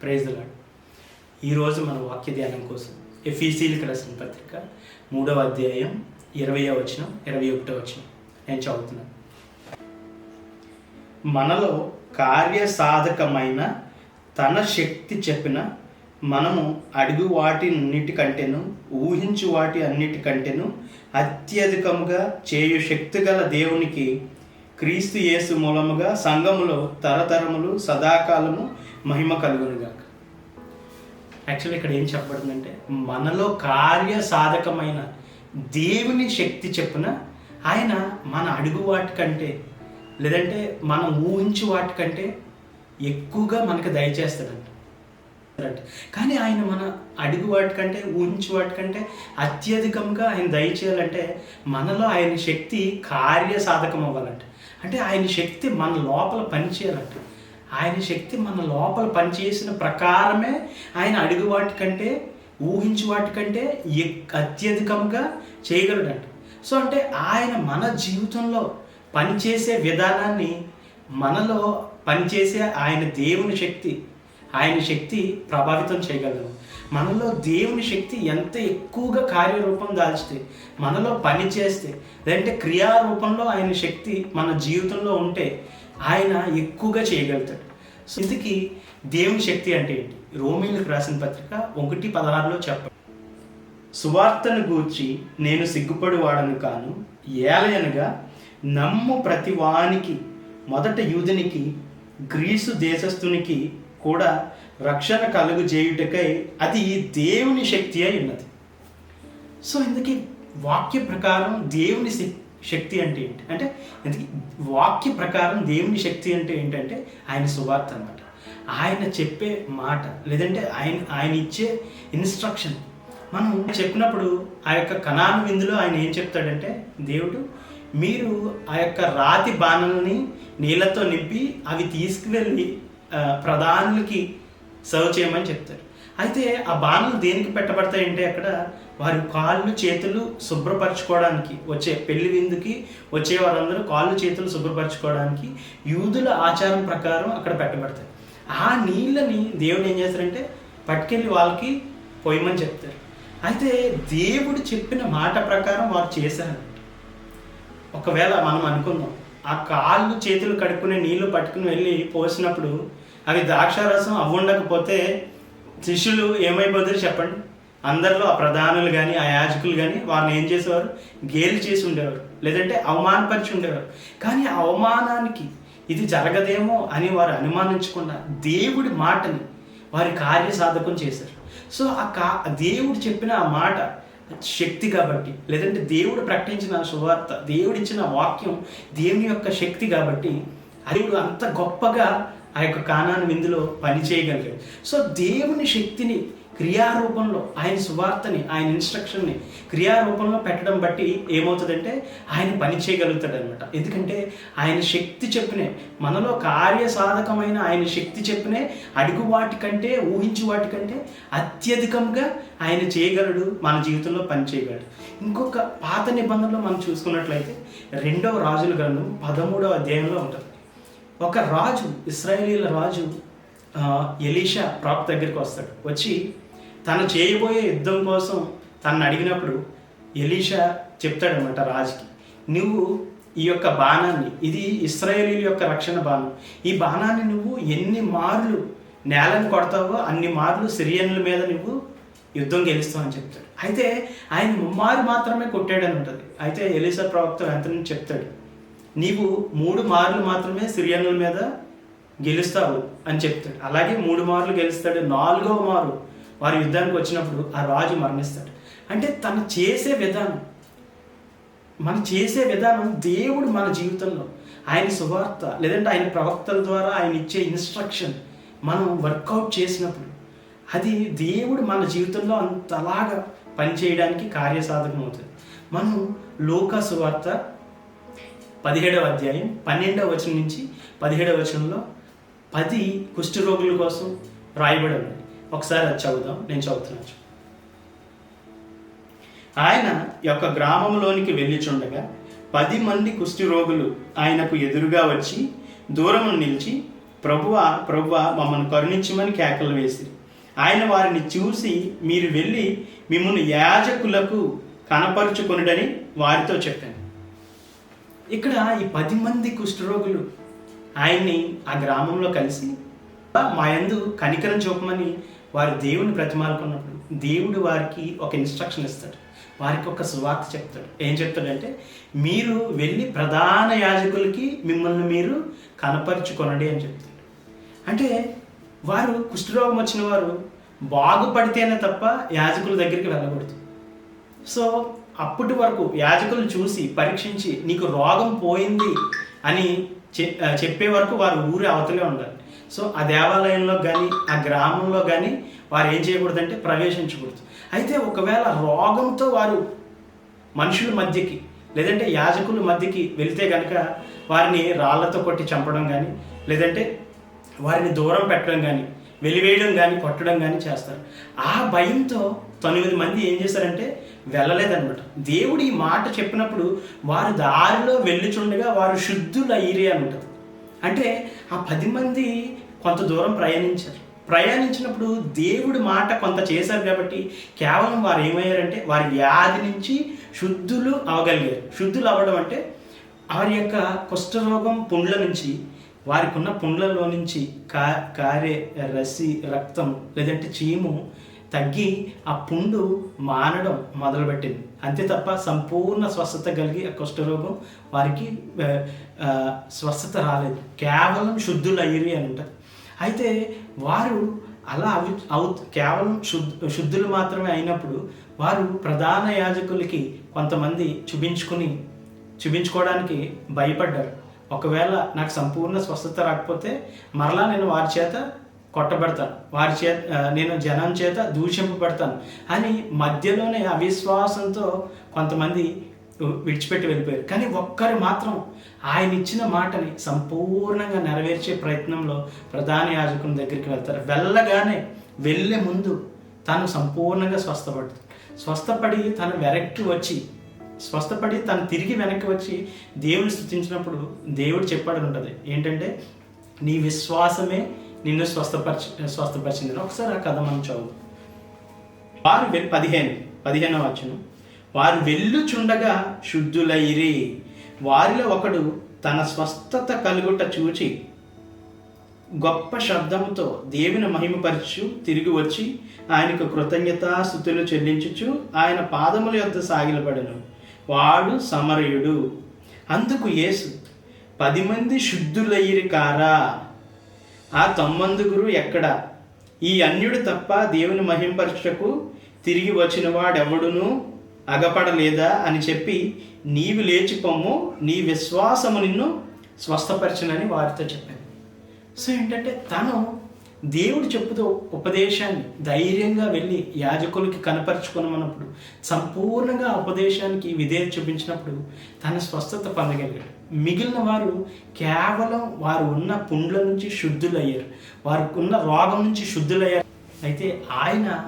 Praise lord ఈరోజు మన వాక్య ధ్యానం కోసం ఎఫీసీలకు రాసిన పత్రిక మూడవ అధ్యాయం ఇరవయో వచనం ఇరవై ఒకటో వచనం. నేను చదువుతున్నాను. మనలో కార్యసాధకమైన తన శక్తి చెప్పిన మనము అడుగు వాటినన్నిటికంటేను ఊహించు వాటి అన్నిటికంటేను అత్యధికముగా చేయు శక్తి గల దేవునికి క్రీస్తు యేసు మూలముగా సంఘములో తరతరములు సదాకాలము మహిమ కలుగునుగాక. యాక్చువల్లీ ఇక్కడ ఏం చెప్పబడుతుందంటే మనలో కార్య సాధకమైన దేవుని శక్తి చెప్పున ఆయన మన అడుగు వాటికంటే లేదంటే మనం ఊహించు వాటికంటే ఎక్కువగా మనకు దయచేస్తాడంట. కానీ ఆయన మన అడుగు వాటికంటే ఊహించు వాటికంటే అత్యధికంగా ఆయన దయచేయాలంటే మనలో ఆయన శక్తి కార్య సాధకం అవ్వాలంట. అంటే ఆయన శక్తి మన లోపల పనిచేయాలంట. ఆయన శక్తి మన లోపల పనిచేసిన ప్రకారమే ఆయన అడుగు వాటికంటే ఊహించు వాటికంటే ఎక్- అత్యధికంగా చేయగలడంట. సో అంటే ఆయన మన జీవితంలో పనిచేసే విధానాన్ని మనలో పనిచేసే ఆయన దేవుని శక్తి ఆయన శక్తి ప్రభావితం చేయగలదు. మనలో దేవుని శక్తి ఎంత ఎక్కువగా కార్యరూపం దాల్చితే మనలో పని చేస్తే లేదంటే క్రియారూపంలో ఆయన శక్తి మన జీవితంలో ఉంటే ఆయన ఎక్కువగా చేయగలుగుతాడు. సో ఇందుకి దేవుని శక్తి అంటే ఏంటి? రోమిలకు రాసిన పత్రిక ఒకటి పదహారులో చెప్పండి సువార్తను గూర్చి నేను సిగ్గుపడి వాడను కాను ఏలయనగా నమ్ము ప్రతి వానికి మొదట యూదునికి గ్రీసు దేశస్థునికి కూడా రక్షణ కలుగు చేయుటకై అది దేవుని శక్తి అయి ఉన్నది. సో ఇందుకే వాక్య ప్రకారం దేవుని శక్తి శక్తి అంటే ఏంటి? అంటే ఇందుకే వాక్య ప్రకారం దేవుని శక్తి అంటే ఏంటంటే ఆయన సువార్త అనమాట ఆయన చెప్పే మాట లేదంటే ఆయన ఆయన ఇచ్చే ఇన్స్ట్రక్షన్ మనం చెప్పినప్పుడు ఆ యొక్క కణాను విందులో ఆయన ఏం చెప్తాడంటే దేవుడు మీరు ఆ యొక్క రాతి బాణల్ని నీళ్ళతో నింపి అవి తీసుకువెళ్ళి ప్రధానులకి సర్వ్ చేయమని చెప్తారు. అయితే ఆ బాణలు దేనికి పెట్టబడతాయంటే అక్కడ వారి కాళ్ళు చేతులు శుభ్రపరచుకోవడానికి వచ్చే పెళ్ళి విందుకి వచ్చే వారందరూ కాళ్ళు చేతులు శుభ్రపరచుకోవడానికి యూదుల ఆచారం ప్రకారం అక్కడ పెట్టబడతాయి. ఆ నీళ్ళని దేవుడు ఏం చేస్తారంటే పట్టుకెళ్ళి వాళ్ళకి పోయమని చెప్తారు. అయితే దేవుడు చెప్పిన మాట ప్రకారం వారు చేశారు. ఒకవేళ మనం అనుకుందాం ఆ కాళ్ళు చేతులు కడుక్కునే నీళ్ళు పట్టుకుని వెళ్ళి పోసినప్పుడు అవి ద్రాక్షారసం అవ్వుండకపోతే శిష్యులు ఏమైపోతారు చెప్పండి? అందరిలో ఆ ప్రధానులు కానీ ఆ యాజకులు కానీ వారిని ఏం చేసేవారు? గేలి చేసి ఉండేవారు. లేదంటే అవమానపరిచి ఉండేవారు కానీ ఆ అవమానానికి ఇది జరగదేమో అని వారు అనుమానించకుండా దేవుడి మాటని వారి కార్యసాధకం చేశారు. సో ఆ కా దేవుడు చెప్పిన ఆ మాట శక్తి కాబట్టి లేదంటే దేవుడు ప్రకటించిన సువార్త దేవుడిచ్చిన వాక్యం దేవుని యొక్క శక్తి కాబట్టి దేవుడు అంత గొప్పగా ఆ యొక్క కానాను విందులో పని చేయగలిగాడు. సో దేవుని శక్తిని క్రియారూపంలో ఆయన సువార్తని ఆయన ఇన్స్ట్రక్షన్ని క్రియారూపంలో పెట్టడం బట్టి ఏమవుతుందంటే ఆయన పని చేయగలుగుతాడు అనమాట ఎందుకంటే ఆయన శక్తి చెప్పినే మనలో కార్యసాధకమైన ఆయన శక్తి చెప్పినే అడుగు వాటికంటే ఊహించు వాటికంటే అత్యధికంగా ఆయన చేయగలడు మన జీవితంలో పని చేయగలడు. ఇంకొక పాత నిబంధనలో మనం చూసుకున్నట్లయితే రెండవ రాజుల గ్రంథం పదమూడవ అధ్యాయంలో ఉంటుంది. ఒక రాజు ఇస్రాయేలీల రాజు ఎలీషా ప్రాప్ దగ్గరికి వస్తాడు. వచ్చి తను చేయబోయే యుద్ధం కోసం తను అడిగినప్పుడు ఎలీషా చెప్తాడనమాట రాజుకి నువ్వు ఈ యొక్క బాణాన్ని ఇది ఇస్రాయేలీల యొక్క రక్షణ బాణం. ఈ బాణాన్ని నువ్వు ఎన్ని మార్లు నేలను కొడతావో అన్ని మార్లు సిరియన్ల మీద నువ్వు యుద్ధం గెలుస్తావు అని చెప్తాడు. అయితే ఆయన ముమ్మారు మాత్రమే కొట్టాడని ఉంటుంది. అయితే ఎలీసా ప్రవక్త వెంటనే చెప్తాడు. నీవు మూడు మార్లు మాత్రమే సిరియన్ల మీద గెలుస్తావు అని చెప్తాడు. అలాగే మూడు మార్లు గెలుస్తాడు. నాలుగవ మారు వారి యుద్ధానికి వచ్చినప్పుడు ఆ రాజు మరణిస్తాడు. అంటే తను చేసే విధానం మనం చేసే విధానం దేవుడు మన జీవితంలో ఆయన సువార్త లేదంటే ఆయన ప్రవక్తల ద్వారా ఆయన ఇచ్చే ఇన్స్ట్రక్షన్ మనం వర్కౌట్ చేసినప్పుడు అది దేవుడు మన జీవితంలో అంతలాగా పనిచేయడానికి కార్యసాధకం అవుతుంది మనం లోక సువార్త పదిహేడవ అధ్యాయం పన్నెండవ వచనం నుంచి పదిహేడవ వచనంలో పది కుష్ఠ రోగుల కోసం రాయబడి ఉంది ఒకసారి అది చదువుదాం. నేను చదువుతున్నాను ఆయన యొక్క గ్రామంలోనికి వెళ్ళిచుండగా పది మంది కుష్ఠి రోగులు ఆయనకు ఎదురుగా వచ్చి దూరం నిలిచి ప్రభువ ప్రభువ మమ్మల్ని కరుణించమని కేకలు వేసి ఆయన వారిని చూసి మీరు వెళ్ళి మిమ్మల్ని యాజకులకు కనపరుచుకొనుడని వారితో చెప్పాను. ఇక్కడ ఈ పది మంది కుష్ఠరోగులు ఆయన్ని ఆ గ్రామంలో కలిసి మా యందు కనికరం చూపమని వారు దేవుని ప్రతిమాలుకున్నప్పుడు దేవుడు వారికి ఒక ఇన్స్ట్రక్షన్ ఇస్తాడు. వారికి ఒక సువార్త చెప్తాడు. ఏం చెప్తాడంటే మీరు వెళ్ళి ప్రధాన యాజకులకి మిమ్మల్ని మీరు కనపరుచుకొనండి అని చెప్తాడు. అంటే వారు కుష్ఠరోగం వచ్చిన వారు బాగుపడితేనే తప్ప యాజకుల దగ్గరికి వెళ్ళకూడదు. సో అప్పటి వరకు యాజకులు చూసి పరీక్షించి నీకు రోగం పోయింది అని చెప్పే వరకు వారు ఊరి అవతలే ఉండాలి. సో ఆ దేవాలయంలో కానీ ఆ గ్రామంలో కానీ వారు ఏం చేయకూడదంటే ప్రవేశించకూడదు. అయితే ఒకవేళ రోగంతో వారు మనుషుల మధ్యకి లేదంటే యాజకుల మధ్యకి వెళితే కనుక వారిని రాళ్ళతో కొట్టి చంపడం కానీ లేదంటే వారిని దూరం పెట్టడం కానీ వెలివేయడం కానీ కొట్టడం కానీ చేస్తారు. ఆ భయంతో తొమ్మిది మంది ఏం చేశారంటే వెళ్ళలేదన్నమాట. దేవుడు ఈ మాట చెప్పినప్పుడు వారు దారిలో వెళ్ళుచుండగా వారు శుద్ధుల అని ఉంటుంది. అంటే ఆ పది మంది కొంత దూరం ప్రయాణించారు. ప్రయాణించినప్పుడు దేవుడి మాట కొంత చేశారు కాబట్టి కేవలం వారు ఏమయ్యారంటే వారి వ్యాధి నుంచి శుద్ధులు అవగలిగారు. శుద్ధులు అవ్వడం అంటే వారి యొక్క కుష్ఠరోగం పుండ్ల నుంచి వారికి ఉన్న పుండ్లలో నుంచి కా కారే రసి రక్తం లేదంటే చీము తగ్గి ఆ పుండు మానడం మొదలుపెట్టింది. అంతే తప్ప సంపూర్ణ స్వస్థత కలిగి ఆ కుష్ఠరోగం వారికి స్వస్థత రాలేదు. కేవలం శుద్ధులు అయ్యి అని ఉంటుంది. అయితే వారు అలా అవి అవు కేవలం శుద్ధ శుద్ధులు మాత్రమే అయినప్పుడు వారు ప్రధాన యాజకులకి కొంతమంది చూపించుకుని చూపించుకోవడానికి భయపడ్డారు. ఒకవేళ నాకు సంపూర్ణ స్వస్థత రాకపోతే మరలా నేను వారి చేత కొట్టబెడతాను. వారి చేత నేను జనం చేత దూషింపబడతాను. అని మధ్యలోనే అవిశ్వాసంతో కొంతమంది విడిచిపెట్టి వెళ్ళిపోయారు. కానీ ఒక్కరు మాత్రం ఆయన ఇచ్చిన మాటని సంపూర్ణంగా నెరవేర్చే ప్రయత్నంలో ప్రధాన యాజకుని దగ్గరికి వెళ్తారు. వెళ్ళగానే వెళ్ళే ముందు తను సంపూర్ణంగా స్వస్థపడుతుంది స్వస్థపడి తను వెనక్కి వచ్చి స్వస్థపడి తను తిరిగి వెనక్కి వచ్చి దేవుని స్థుతించినప్పుడు దేవుడు చెప్పాడు ఉంటుంది ఏంటంటే నీ విశ్వాసమే నిన్ను స్వస్థపరిచి స్వస్థపరిచింది ఒకసారి ఆ కథ మనం చదువు వారు వె- పదిహేను పదిహేనవ వచ్చును వారు వెళ్ళుచుండగా శుద్ధులైరి. వారిలో ఒకడు తన స్వస్థత కలుగుట చూచి గొప్ప శబ్దముతో దేవుని మహిమపరచు తిరిగి వచ్చి ఆయనకు కృతజ్ఞత స్థుతులు చెల్లించుచు ఆయన పాదముల యొద్ద సాగిలపడను. వాడు సమరయుడు. అందుకు యేసు పది మంది శుద్ధులయ్యిరి కారా ఆ తొమ్మందుగురు ఎక్కడ? ఈ అన్యుడు తప్ప దేవుని మహింపరచుటకు తిరిగి వచ్చిన వాడెవడును అగపడలేదా? అని చెప్పి నీవు లేచిపోము నీ విశ్వాసము నిన్ను స్వస్థపరచునని వారితో చెప్పాను. సో ఏంటంటే తను దేవుడు చెప్పుతూ ఉపదేశాన్ని ధైర్యంగా వెళ్ళి యాజకులకి కనపరుచుకున్నప్పుడు సంపూర్ణంగా ఉపదేశానికి విధేయత చూపించినప్పుడు తన స్వస్థత పొందగలిగాడు. మిగిలిన వారు కేవలం వారు ఉన్న పుండ్ల నుంచి శుద్ధులయ్యారు. వారికున్న రోగం నుంచి శుద్ధులయ్యారు. అయితే ఆయన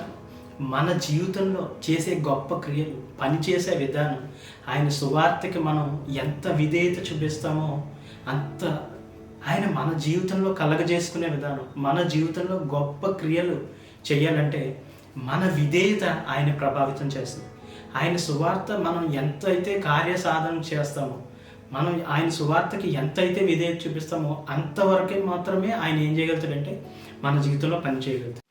మన జీవితంలో చేసే గొప్ప క్రియలు పనిచేసే విధానం ఆయన సువార్తకి మనం ఎంత విధేయత చూపిస్తామో అంత ఆయన మన జీవితంలో కలగజేసుకునే విధానం మన జీవితంలో గొప్ప క్రియలు చేయాలంటే మన విధేయత ఆయన ప్రభావితం చేస్తుంది. ఆయన సువార్త మనం ఎంతైతే కార్యసాధన చేస్తామో మనం ఆయన సువార్తకి ఎంతైతే విధేయత చూపిస్తామో అంతవరకే మాత్రమే ఆయన ఏం చేయగలుగుతాడంటే మన జీవితంలో పని చేయగలుగుతాడు.